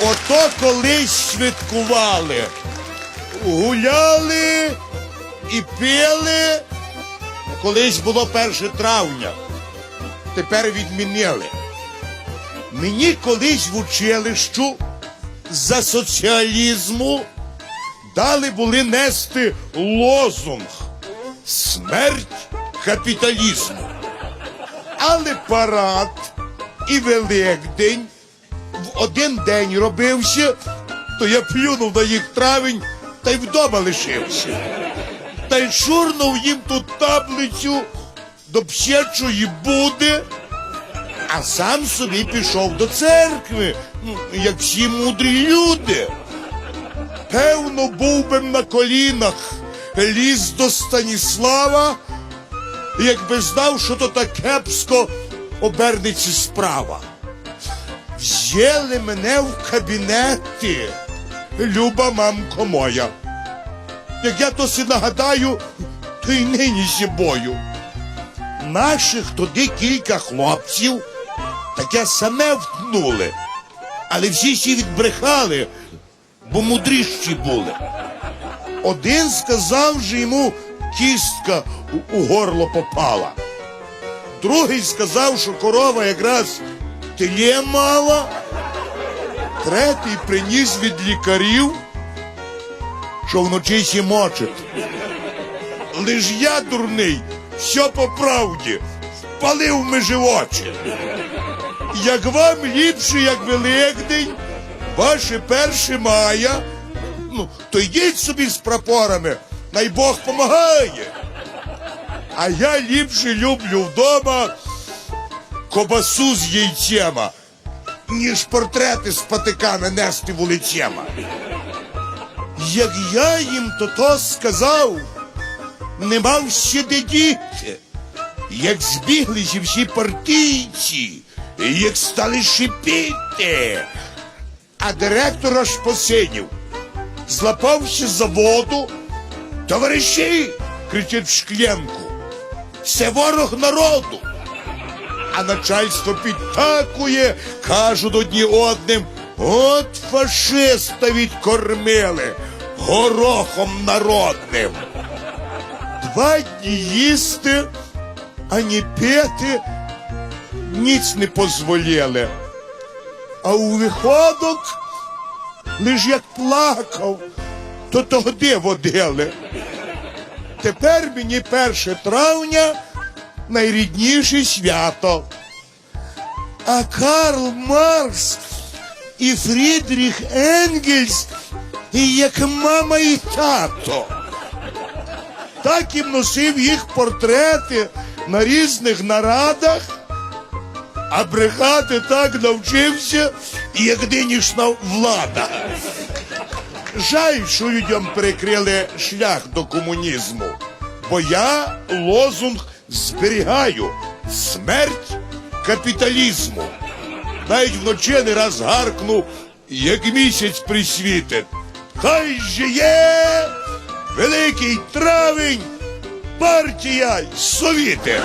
Ото колись святкували. Гуляли і пили. Колись було 1 травня. Тепер відмінили. Мені колись в училищу за соціалізму дали були нести лозунг Смерть капіталізму. Але парад і Великдень один день робився, то я плюнув на їх травень та й вдома лишився. Та й шурнув їм ту таблицю до пщечої буди, а сам собі пішов до церкви, ну, як всі мудрі люди. Певно, був би на колінах, ліз до Станіслава, якби знав, що то так кепсько обернеться справа. Взяли мене в кабінети, люба мамко моя. Як я то си нагадаю, то й нині зібою. Наших туди кілька хлопців таке саме втнули, але всі ще відбрехали, бо мудріші були. Один сказав, що йому кістка у, горло попала. Другий сказав, що корова якраз теле мала. Третій приніс від лікарів, що вночі сі. Лиш я, дурний, все по правді, впалив межи очі. Як вам ліпше, як Великдень, ваше перше мая, ну, то йдіть собі з прапорами, най Бог помагає. А я ліпше люблю вдома кобасу з яйцями, ніж портрети з патиками нести вулицями. Як я їм то то сказав, не мав ще де діти. Як збіглися всі партійці, як стали шипіти, а директор аж посидів, злапався за воду, товариші, кричить в шклянку, це ворог народу. А начальство підтакує, кажуть одні одним, от фашиста відкормили горохом народним. Два дні їсти, ані пити ніц не позволяли. А у виходок лиш як плакав, то тоді водили. Тепер мені 1 травня найрідніше свято. А Карл Маркс і Фрідріх Енгельс, і як мама і тато. Так і носив їх портрети на різних нарадах, а брехати так навчився, як нинішня влада. Жаль, що людям перекрили шлях до комунізму, бо я лозунг зберігаю смерть капіталізму. Навіть вночі не раз гаркну, як місяць присвітить. Хай же є великий травень, партія совіти.